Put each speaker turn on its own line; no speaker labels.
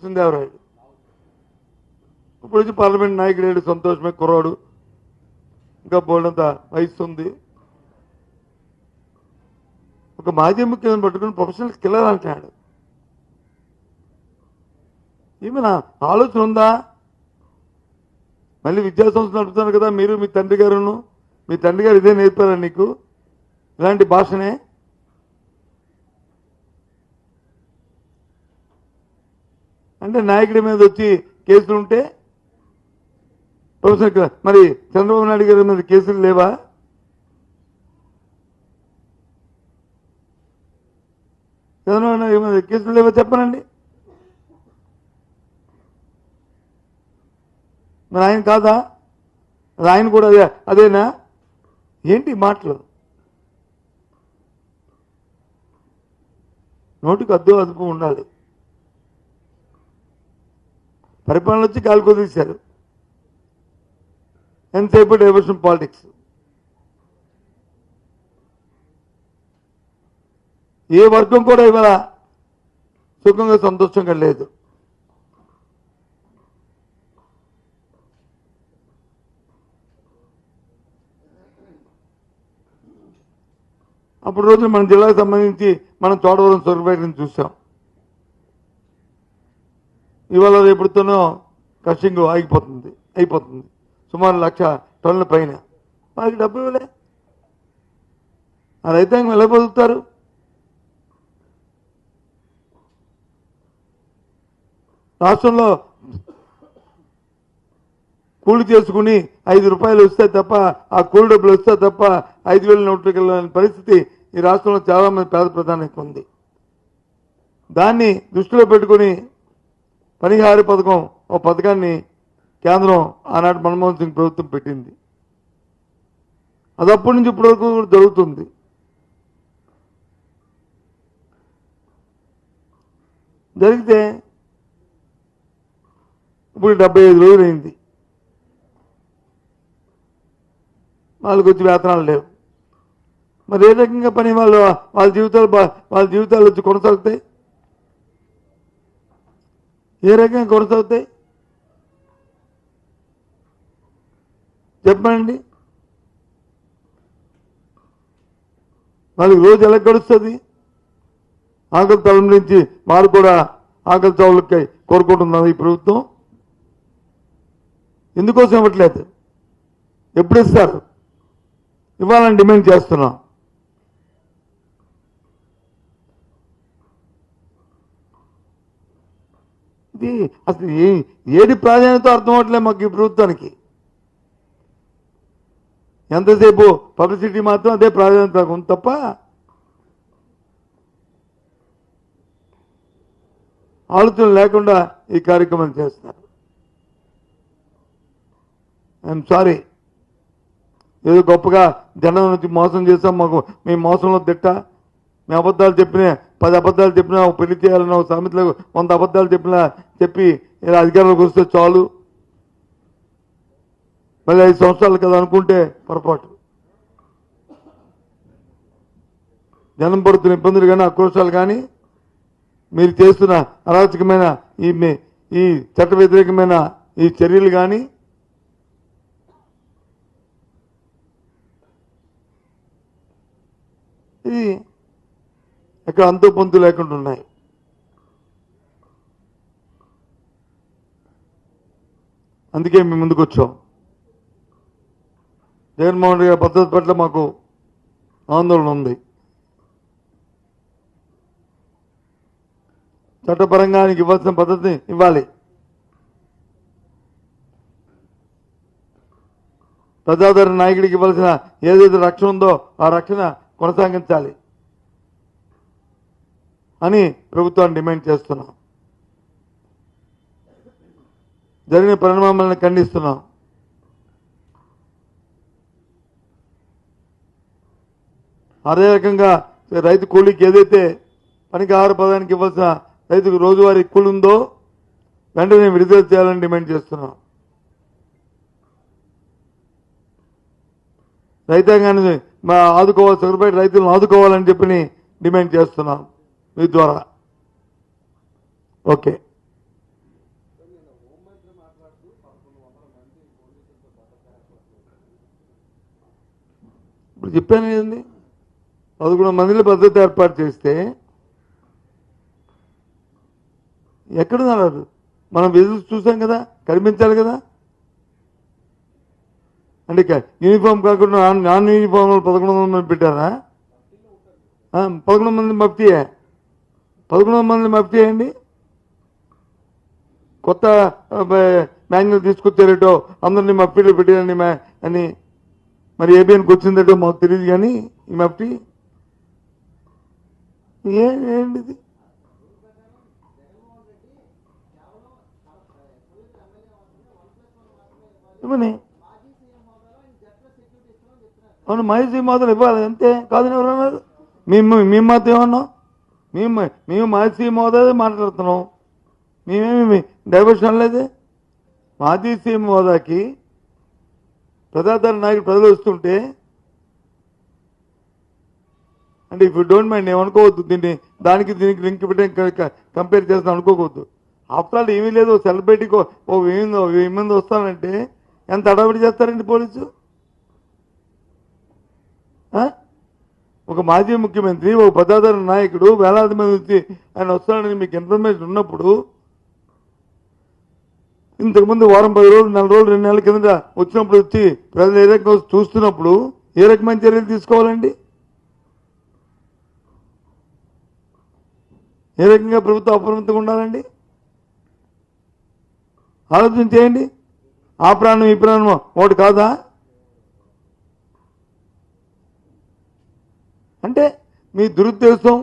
కృష్ణదేవరాయలు ఇప్పుడు వచ్చి పార్లమెంట్ నాయకుడు సంతోషమే కుర్రాడు. ఇంకా బోల్డంత వయసు ఉంది. ఒక మాజీ ముఖ్యమంత్రి పట్టుకుని ప్రొఫెషనల్ కిల్లర్ అంటున్నాడు. ఏమైనా ఆలోచన ఉందా? మళ్ళీ విద్యా సంస్థ నడుపుతున్నారు కదా మీరు మీ తండ్రి గారును. మీ తండ్రి గారు ఇదే నేర్పారా నీకు? ఇలాంటి భాషనే? అంటే నాయకుడి మీద వచ్చి కేసులు ఉంటే ప్రొఫెసర్ మరి చంద్రబాబు నాయుడు గారి మీద కేసులు లేవా? చంద్రబాబు నాయుడు మీద కేసులు లేవా చెప్పనండి? మరి ఆయన కాదా? మరి ఆయన కూడా అదే అదేనా? ఏంటి మాటలు? నోటికి అద్దు అదుపు ఉండాలి. పరిపాలన వచ్చి గాలి కుదిరిశారు ఎంతసేపు డైవర్షన్ పాలిటిక్స్? ఏ వర్గం కూడా ఇవాళ సుఖంగా సంతోషంగా లేదు. అప్పుడు రోజు మన జిల్లాకు సంబంధించి మనం చోడవరం సొరపేటను చూసాం. ఇవాళ రేపుడుతోనో కషింగ్ ఆగిపోతుంది అయిపోతుంది. సుమారు లక్ష టన్నుల పైన. వాళ్ళకి డబ్బు ఇవ్వలే. ఆ రైతాంగం ఎలా బతుకుతారు? రాష్ట్రంలో కూలి చేసుకుని ఐదు రూపాయలు వస్తే తప్ప ఆ కూలి డబ్బులు వస్తే తప్ప ఐదు వేల నోట్లకి పరిస్థితి ఈ రాష్ట్రంలో చాలామంది పేద ప్రధానికి ఉంది. దాన్ని దృష్టిలో పెట్టుకుని పనిహారి పథకం ఓ పథకాన్ని కేంద్రం ఆనాటి మన్మోహన్ సింగ్ ప్రభుత్వం పెట్టింది. అది అప్పటి నుంచి ఇప్పటి వరకు జరుగుతుంది. జరిగితే ఇప్పుడు డెబ్బై ఐదు రోజులు అయింది. వాళ్ళకి వచ్చి వేతనాలు లేవు. మరి ఏ రకంగా పని వాళ్ళు వాళ్ళ జీవితాలు వాళ్ళ జీవితాలు వచ్చి కొనసాగుతాయి? ఏ రకంగా కొనసాగుతాయి చెప్పండి. వాళ్ళకి రోజు ఎలా గడుస్తుంది? ఆకలి తలం నుంచి వారు కూడా ఆకలి చావులకి కోరుకుంటున్నారు ఈ ప్రభుత్వం. ఎందుకోసం ఇవ్వట్లేదు? ఎప్పుడు ఇస్తారు? ఇవ్వాలని డిమాండ్ చేస్తున్నాం. ఇది అసలు ఏది ప్రాధాన్యత అర్థం అవట్లేదు మాకు ఈ ప్రభుత్వానికి. ఎంతసేపు పబ్లిసిటీ మాత్రం అదే ప్రాధాన్యత ఉంది తప్ప ఆలోచన లేకుండా ఈ కార్యక్రమం చేస్తున్నారు. ఐఎమ్ సారీ ఏదో గొప్పగా జనం నుంచి మోసం చేస్తాం మాకు మేము మోసంలో తిట్టా? మేము అబద్ధాలు చెప్పిన పది అబద్ధాలు చెప్పినా పెళ్ళి చేయాలన్న సామెతలకు వంద అబద్ధాలు చెప్పినా చెప్పి ఇలా అధికారంలోకి వస్తే చాలు. మళ్ళీ ఐదు సంవత్సరాలు కదా అనుకుంటే పొరపాటు. జనం పడుతున్న ఇబ్బందులు కానీ ఆక్రోశాలు కానీ మీరు చేస్తున్న అరాచకమైన ఈ ఈ చట్ట వ్యతిరేకమైన ఈ చర్యలు కానీ ఇది ఎక్కడ అంతు పొంతు లేకుండా ఉన్నాయి. అందుకే మేము ముందుకు వచ్చాం. జగన్మోహన్ రెడ్డి గారి పద్ధతి పట్ల మాకు ఆందోళన ఉంది. చట్టపరంగా ఆయనకి ఇవ్వాల్సిన పద్ధతిని ఇవ్వాలి. ప్రజాదరణ నాయకుడికి ఇవ్వాల్సిన ఏదైతే రక్షణ ఉందో ఆ రక్షణ కొనసాగించాలి. అని ప్రభుత్వాన్ని డిమాండ్ చేస్తున్నాం. జరిగిన పరిణామాలను ఖండిస్తున్నాం. అదే రకంగా రైతు కూలీకి ఏదైతే పనికి ఆహార పదానికి ఇవ్వాల్సిన రైతుకు రోజువారీ కూలి ఉందో వెంటనే విడుదల చేయాలని డిమాండ్ చేస్తున్నాం. రైతాంగాన్ని మా ఆదుకోవాలి సగరుపేట రైతులను ఆదుకోవాలని చెప్పి డిమాండ్ చేస్తున్నాం. మీ ద్వారా. ఓకే. ఇప్పుడు చెప్పాను కదండి. పదకొండు మందిని భద్రత ఏర్పాటు చేస్తే ఎక్కడున్నారు మనం విజిల్స్ చూసాం కదా కనిపించాలి కదా? అంటే యూనిఫామ్ కాకుండా నాన్- యూనిఫామ్ వాళ్ళు పదకొండు వందల మంది పెట్టారా? పదకొండు మంది మఫ్తీయే పదకొండు మందిని మఫ్ చేయండి. కొత్త మాన్యువల్ తీసుకొచ్చారేటో అందరినీ మఫ్టీలో పెట్టారని మా- అని. మరి ఏబిఎన్కి వచ్చిందేటో మాకు తెలియదు కానీ ఈ మఫ్టీ ఏంటిది? ఇవ్వని అవును మహేష్ మాత్రం ఇవ్వాలి అంతే. కాదని ఎవరన్నారు మేము మేము మాత్రం ఏమన్నాం? మేము మేము మాజీ హోదా మాట్లాడుతున్నాం. మేమేమి డైవర్షన్ లేదే? మాజీ సీఎం హోదాకి ప్రజాదరణ నాయకుడు ప్రజలు వస్తుంటే అంటే ఇఫ్ యూ డోంట్ మైండ్ ఏమనుకోవద్దు దీన్ని దానికి దీనికి లింక్ పెట్టి కంపేర్ చేస్తాను అనుకోవద్దు. ఆఫ్టర్ ఆల్ ఏమీ లేదు సెలబ్రిటీకి ఓ- ఓ వెయ్యి మంది వస్తానంటే ఎంత అడవిడి చేస్తారండి పోలీసు? ఒక మాజీ ముఖ్యమంత్రి ఒక ప్రజాదరణ నాయకుడు వేలాది మంది వచ్చి ఆయన వస్తాడని మీకు ఇన్ఫర్మేషన్ ఉన్నప్పుడు ఇంతకుముందు వారం పది రోజులు నెల రోజులు రెండు నెలల కింద వచ్చినప్పుడు వచ్చి ప్రజలు ఏ రకంగా చూస్తున్నప్పుడు ఏ రకమైన చర్యలు తీసుకోవాలండి? ఏ రకంగా ప్రభుత్వం అప్రమత్తంగా ఉండాలండి? ఆలోచన చేయండి. ఆ ప్రాణం ఈ ప్రాణం ఒకటి కాదా? అంటే మీ దురుద్దేశం